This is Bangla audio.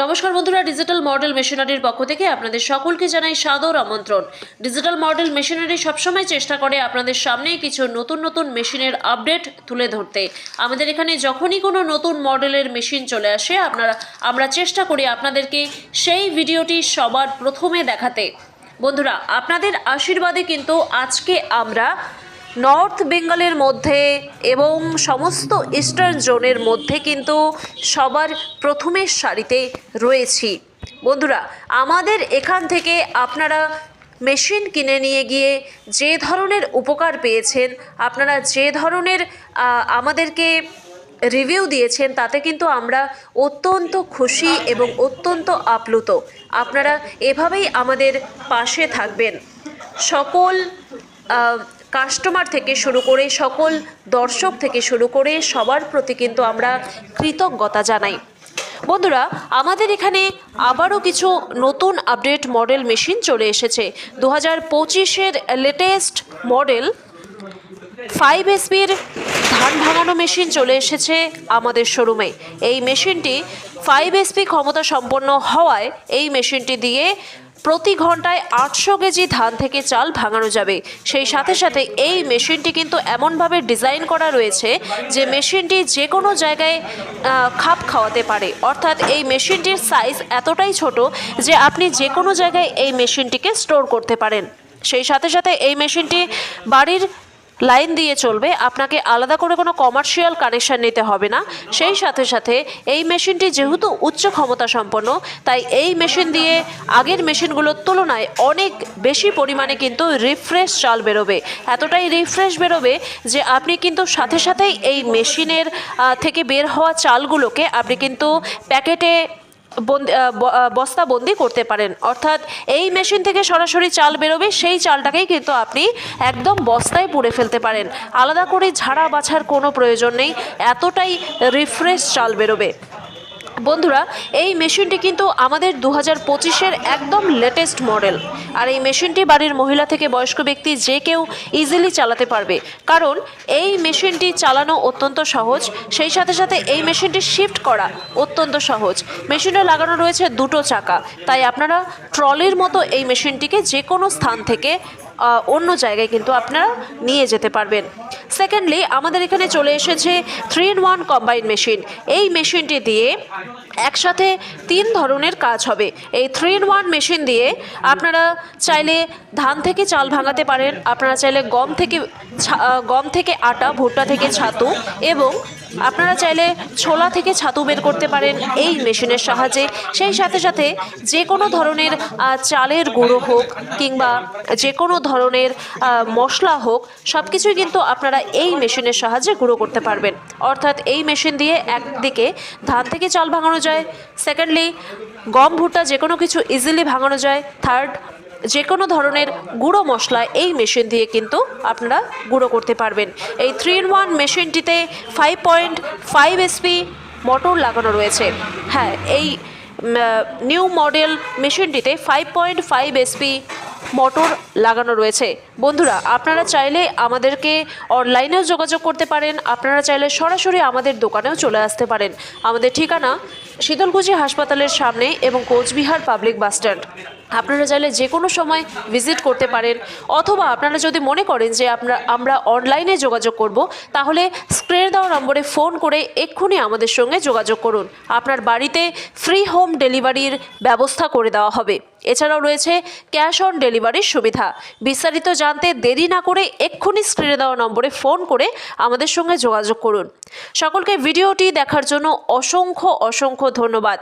নমস্কার বন্ধুরা ডিজিটাল মডেল মেশিনারির পক্ষ থেকে আপনাদের সকলকে জানাই সাদর আমন্ত্রণ। ডিজিটাল মডেল মেশিনারি সবসময় চেষ্টা করে আপনাদের সামনে কিছু নতুন নতুন মেশিনের আপডেট তুলে ধরতে। আমাদের এখানে যখনই কোনো নতুন মডেলের মেশিন চলে আসে, আপনারা, আমরা চেষ্টা করি আপনাদেরকে সেই ভিডিওটি সবার প্রথমে দেখাতে। বন্ধুরা, আপনাদের আশীর্বাদে কিন্তু আজকে আমরা নর্থ বেঙ্গলের মধ্যে এবং সমস্ত ইস্টার্ন জোনের মধ্যে কিন্তু সবার প্রথমের সারিতে রয়েছি। বন্ধুরা, আমাদের এখান থেকে আপনারা মেশিন কিনে নিয়ে গিয়ে যে ধরনের উপকার পেয়েছেন, আপনারা যে ধরনের আমাদেরকে রিভিউ দিয়েছেন, তাতে কিন্তু আমরা অত্যন্ত খুশি এবং অত্যন্ত আপ্লুত। আপনারা এভাবেই আমাদের পাশে থাকবেন। সকল কাস্টমার থেকে শুরু করে সকল দর্শক থেকে শুরু করে সবার প্রতি কিন্তু আমরা কৃতজ্ঞতা জানাই। বন্ধুরা, আমাদের এখানে আবারও কিছু নতুন আপডেট মডেল মেশিন চলে এসেছে। দু হাজার পঁচিশের লেটেস্ট মডেল ফাইভ এসপির ধান ভাঙানো মেশিন চলে এসেছে আমাদের শোরুমে এই মেশিনটি ফাইভ এসপি ক্ষমতা সম্পন্ন হওয়ায় এই মেশিনটি দিয়ে প্রতি ঘন্টায় আটশো কেজি ধান থেকে চাল ভাঙানো যাবে। সেই সাথে সাথে এই মেশিনটি কিন্তু এমনভাবে ডিজাইন করা রয়েছে যে মেশিনটি যে কোনো জায়গায় খাপ খাওয়াতে পারে। অর্থাৎ এই মেশিনটির সাইজ এতটাই ছোট যে আপনি যে কোনো জায়গায় এই মেশিনটিকে স্টোর করতে পারেন। সেই সাথে সাথে এই মেশিনটি বাড়ির লাইন দিয়ে চলবে। আপনাকে আলাদা করে কোনো কমার্শিয়াল কানেকশন নিতে হবে না। সেই সাথে সাথে এই মেশিনটি যেহেতু উচ্চ ক্ষমতা সম্পন্ন, তাই এই মেশিন দিয়ে আগের মেশিনগুলোর তুলনায় অনেক বেশি পরিমাণে কিন্তু রিফ্রেশ চাল বেরোবে। এতটাই রিফ্রেশ বেরোবে যে আপনি কিন্তু সাথে সাথেই এই মেশিনের থেকে বের হওয়া চালগুলোকে আপনি কিন্তু প্যাকেটে বন্দি আহ, ব- করতে পারেন। অর্থাৎ এই মেশিন থেকে সরাসরি চাল বেরোবে সেই চালটাকেই কিন্তু আপনি একদম বস্তায় পুড়ে ফেলতে পারেন। আলাদা করে ঝাড়া বাছার কোনো প্রয়োজন নেই এতটাই রিফ্রেশ চাল বেরোবে। বন্ধুরা, এই মেশিনটি কিন্তু আমাদের দু হাজার পঁচিশের একদম লেটেস্ট মডেল আর এই মেশিনটি বাড়ির মহিলা থেকে বয়স্ক ব্যক্তি যে কেউ ইজিলি চালাতে পারবে। কারণ এই মেশিনটি চালানো অত্যন্ত সহজ, সেই সাথে সাথে এই মেশিনটি শিফট করা অত্যন্ত সহজ। মেশিনে লাগানো রয়েছে দুটো চাকা। তাই আপনারা ট্রলির মতো এই মেশিনটিকে যে কোনো স্থান থেকে অন্য জায়গায় কিন্তু আপনারা নিয়ে যেতে পারবেন। সেকেন্ডলি আমাদের এখানে চলে এসেছে three in one combine machine এই মেশিনটি দিয়ে একসাথে তিন ধরনের কাজ হবে। এই থ্রি ইন ওয়ান মেশিন দিয়ে আপনারা চাইলে ধান থেকে চাল ভাঙাতে পারেন, আপনারা চাইলে গম থেকে গম থেকে আটা, ভুট্টা থেকে ছাতু এবং আপনারা চাইলে ছোলা থেকে ছাতু বের করতে পারেন এই মেশিনের সাহায্যে। সেই সাথে সাথে যে কোনো ধরনের চালের গুঁড়ো হোক কিংবা যে কোনো ধরনের মশলা হোক সব কিছুই কিন্তু আপনারা এই মেশিনের সাহায্যে গুঁড়ো করতে পারবেন। অর্থাৎ এই মেশিন দিয়ে একদিকে ধান থেকে চাল ভাঙানো যায় সেকেন্ডলি গম ভুট্টা যে কোনো কিছু ইজিলি ভাঙানো যায় থার্ড যে কোনো ধরনের গুঁড়ো মশলা এই মেশিন দিয়ে কিন্তু আপনারা গুঁড়ো করতে পারবেন। এই three in one মেশিনটিতে five point five SP motor লাগানো রয়েছে। হ্যাঁ এই new model মেশিনটিতে five point five SP motor লাগানো রয়েছে। বন্ধুরা, আপনারা চাইলে আমাদেরকে অনলাইনেও যোগাযোগ করতে পারেন। আপনারা চাইলে সরাসরি আমাদের দোকানেও চলে আসতে পারেন। আমাদের ঠিকানা শীতলকুচি হাসপাতালের সামনে এবং কোচবিহার পাবলিক বাসস্ট্যান্ড আপনারা চাইলে যে কোনো সময় ভিজিট করতে পারেন, অথবা আপনারা যদি মনে করেন যে আমরা আমরা অনলাইনে যোগাযোগ করব, তাহলে স্ক্রিনে দেওয়া নম্বরে ফোন করে এক্ষুনি আমাদের সঙ্গে যোগাযোগ করুন। আপনার বাড়িতে ফ্রি হোম ডেলিভারির ব্যবস্থা করে দেওয়া হবে। এছাড়াও রয়েছে ক্যাশ অন ডেলিভারির সুবিধা। বিস্তারিত জানতে দেরি না করে এক্ষুনি স্ক্রিনে দেওয়া নম্বরে ফোন করে আমাদের সঙ্গে যোগাযোগ করুন। সকলকে ভিডিওটি দেখার জন্য অসংখ্য অসংখ্য ধন্যবাদ।